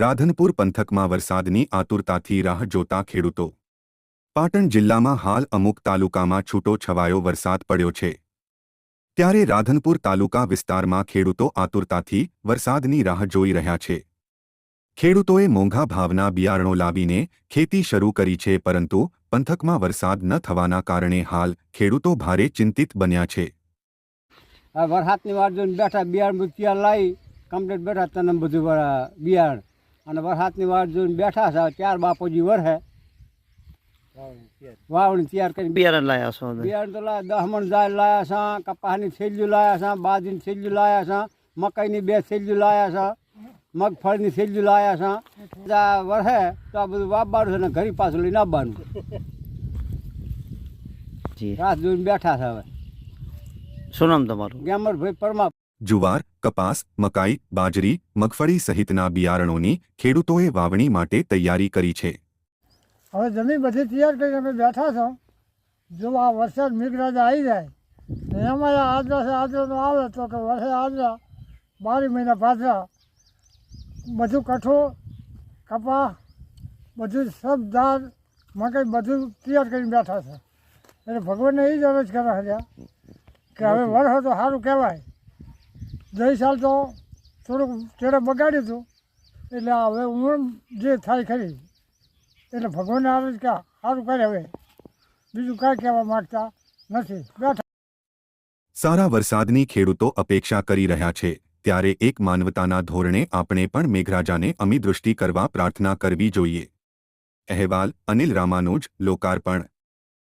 રાધનપુર પંથકમાં વરસાદની આતુરતાથી રાહ જોતા ખેડૂતો. પાટણ જિલ્લામાં હાલ અમુક તાલુકામાં છૂટો છવાયો વરસાદ પડ્યો છે. ત્યારે રાધનપુર તાલુકા વિસ્તારમાં ખેડૂતો આતુરતાથી વરસાદની રાહ જોઈ રહ્યા છે. ખેડૂતોએ મોંઘા ભાવના બિયારણો લાવીને ખેતી શરૂ કરી છે, પરંતુ પંથકમાં વરસાદ ન થવાના કારણે હાલ ખેડૂતો ભારે ચિંતિત બન્યા છે. વરસાદની વાર જોઈને બેઠા બિયારણ બિયારણ લાવી કમ્પ્લીટ બેઠા તને બધું બિયારણ. અને વરસાદની વાર જોઈને બેઠા છે. ત્યાર બાપુજી વરહે. વાવણી તૈયાર કરી બિયારણ લાયા છો? બિયારણ તો લાયા દહમણ જાય લાયા છે કપાસની થેલીઓ લાયા છે બાજરીની થેલીઓ લાયા છે મકાઈની બે થેલીઓ લાયા છે મગફળીની થેલીઓ લાયા છે. વરહે તો આ બધું વાપવાનું છે ને ઘરી પાછું લઈને આવવાનું. રાત જોઈને બેઠા છે હવે. શું નામ તમારું? ગેમરભાઈ પરમા જુવાર કપાસ મકાઈ બાજરી મગફળી સહિતના બિયારણોની ખેડૂતોએ વાવણી માટે તૈયારી કરી છે. હવે જમીન બધી તૈયાર કરીને અમે બેઠા છો. જો આ વરસાદ મેઘરાજા આવી જાય ને એમાં આદરા છે આદરાનો આવે તો કે વરસાદ આદરા બારી મહિના પાછા. બધું કઠોળ કપા બધું સબ દાળ મકાઈ બધું તૈયાર કરીને બેઠા છે. એટલે ભગવાનને એ જ અરજ કરે છે કે હવે વરસો તો સારું કહેવાય. ગઈ સાલ તો થોડુંક ચેડે બગાડ્યું હતું એટલે હવે હું જે થાય ખરી. એટલે ભગવાનને આવે કે સારું કરે હવે. બીજું કાંઈ કહેવા માગતા નથી. બેઠા. સારા વરસાદની ખેડૂતો અપેક્ષા કરી રહ્યા છે. ત્યારે એક માનવતાના ધોરણે આપણે પણ મેઘરાજાને અમી દૃષ્ટિ કરવા પ્રાર્થના કરવી જોઈએ. અહેવાલ અનિલ રામાનુજ, લોકાર્પણ.